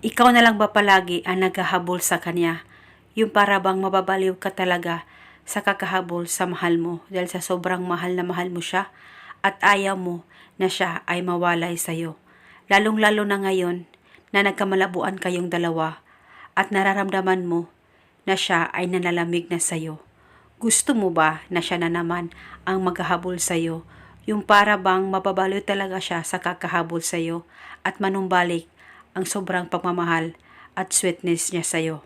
Ikaw na lang ba palagi ang naghahabol sa kanya? Yung para bang mababaliw ka talaga sa kakahabol sa mahal mo dahil sa sobrang mahal na mahal mo siya at ayaw mo na siya ay mawalay sa'yo. Lalong-lalo na ngayon na nagkamalabuan kayong dalawa at nararamdaman mo na siya ay nanalamig na sa'yo. Gusto mo ba na siya na naman ang maghahabol sa'yo? Yung para bang mababaliw talaga siya sa kakahabol sa'yo at manumbalik ang sobrang pagmamahal at sweetness niya sa'yo.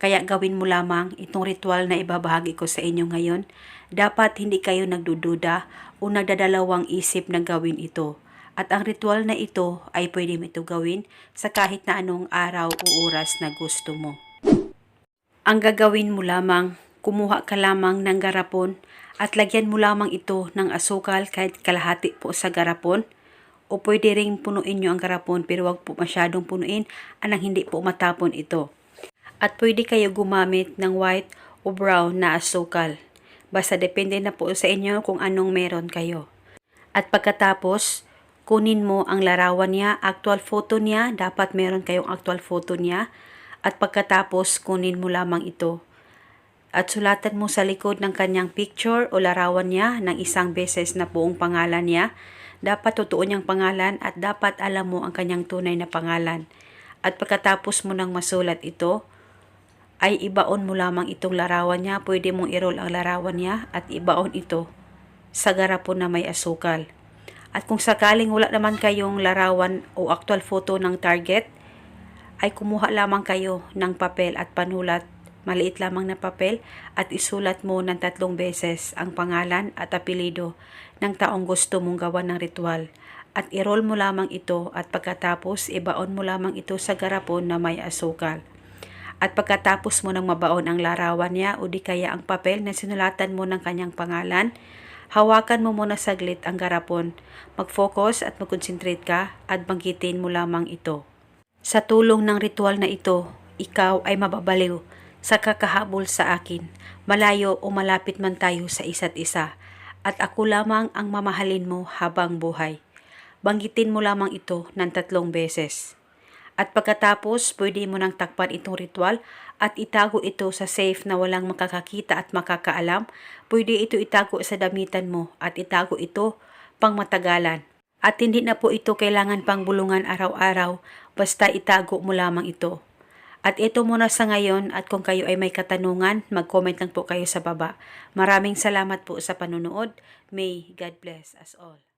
Kaya gawin mo lamang itong ritual na ibabahagi ko sa inyo ngayon. Dapat hindi kayo nagdududa o nagdadalawang isip na gawin ito. At ang ritual na ito ay pwede mo ito gawin sa kahit na anong araw o oras na gusto mo. Ang gagawin mo lamang, kumuha ka lamang ng garapon at lagyan mo lamang ito ng asukal kahit kalahati po sa garapon. O pwede ring punuin nyo ang garapon pero wag po masyadong punuin anang hindi po matapon ito. At pwede kayo gumamit ng white o brown na asukal. Basta depende na po sa inyo kung anong meron kayo. At pagkatapos, kunin mo ang larawan niya, actual photo niya, dapat meron kayong actual photo niya. At pagkatapos, kunin mo lamang ito. At sulatan mo sa likod ng kanyang picture o larawan niya ng isang beses na buong pangalan niya. Dapat totoo niyang pangalan at dapat alam mo ang kanyang tunay na pangalan. At pagkatapos mo nang masulat ito, ay ibaon mo lamang itong larawan niya. Pwede mong i-roll ang larawan niya at ibaon ito sa garapon na may asukal. At kung sakaling wala naman kayong larawan o actual photo ng target, ay kumuha lamang kayo ng papel at panulat, maliit lamang na papel at isulat mo ng tatlong beses ang pangalan at apelido ng taong gusto mong gawa ng ritual. At i-roll mo lamang ito at pagkatapos ibaon mo lamang ito sa garapon na may asukal. At pagkatapos mo nang mabaon ang larawan niya o di kaya ang papel na sinulatan mo ng kanyang pangalan, hawakan mo muna saglit ang garapon, mag-focus at mag-concentrate ka at banggitin mo lamang ito. Sa tulong ng ritual na ito, ikaw ay mababaliw sa kakahabol sa akin, malayo o malapit man tayo sa isa't isa, at ako lamang ang mamahalin mo habang buhay. Banggitin mo lamang ito ng tatlong beses. At pagkatapos, pwede mo nang takpan itong ritual at itago ito sa safe na walang makakakita at makakaalam. Pwede ito itago sa damitan mo at itago ito pang matagalan. At hindi na po ito kailangan pang bulungan araw-araw, basta itago mo lamang ito. At ito muna sa ngayon at kung kayo ay may katanungan, mag-comment lang po kayo sa baba. Maraming salamat po sa panunood. May God bless us all.